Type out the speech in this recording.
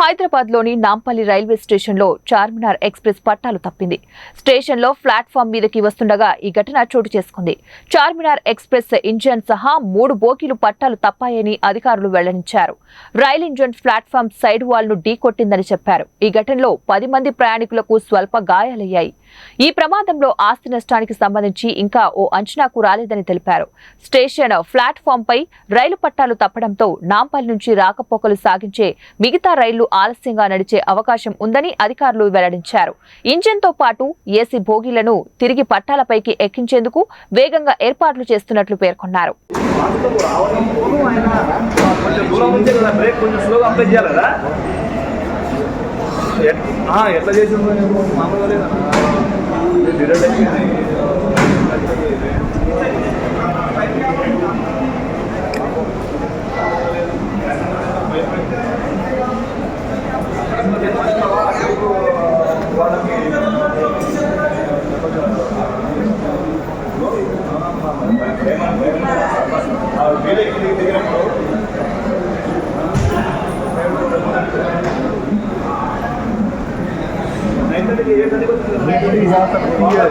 హైదరాబాద్లోని నాంపల్లి రైల్వే స్టేషన్లో చార్మినార్ ఎక్స్ప్రెస్ పట్టాలు తప్పింది. స్టేషన్లో ప్లాట్ఫామ్ మీదకి వస్తుండగా ఈ ఘటన చోటు చేసుకుంది. చార్మినార్ ఎక్స్ప్రెస్ ఇంజన్ సహా మూడు బోగీలు పట్టాలు తప్పాయని అధికారులు వెల్లడించారు. రైల్ ఇంజన్ ప్లాట్ఫామ్ సైడ్ వాల్ను ఢీకొట్టిందని చెప్పారు. ఈ ఘటనలో పది మంది ప్రయాణికులకు స్వల్ప గాయాలయ్యాయి. ఈ ప్రమాదంలో ఆస్తి నష్టానికి సంబంధించి ఇంకా ఓ అంచనాకు రాలేదని తెలిపారు. స్టేషన్ ప్లాట్ఫామ్ పై రైలు పట్టాలు తప్పడంతో నాంపల్లి నుంచి రాకపోకలు సాగించే మిగతా రైళ్ళు ఆలస్యంగా నడిచే అవకాశం ఉందని అధికారులు వెల్లడించారు. ఇంజన్తో పాటు ఏసీ భోగిలను తిరిగి పట్టాలపైకి ఎక్కించేందుకు వేగంగా ఏర్పాట్లు చేస్తున్నట్లు పేర్కొన్నారు. కొంచెం స్లోగా అప్లై చేయాలి ఎట్లా చేసి మామూలుగా లేదా డిరైట్ అయిపోయింది. వేరే ఇంటికి बिजली जा सकती है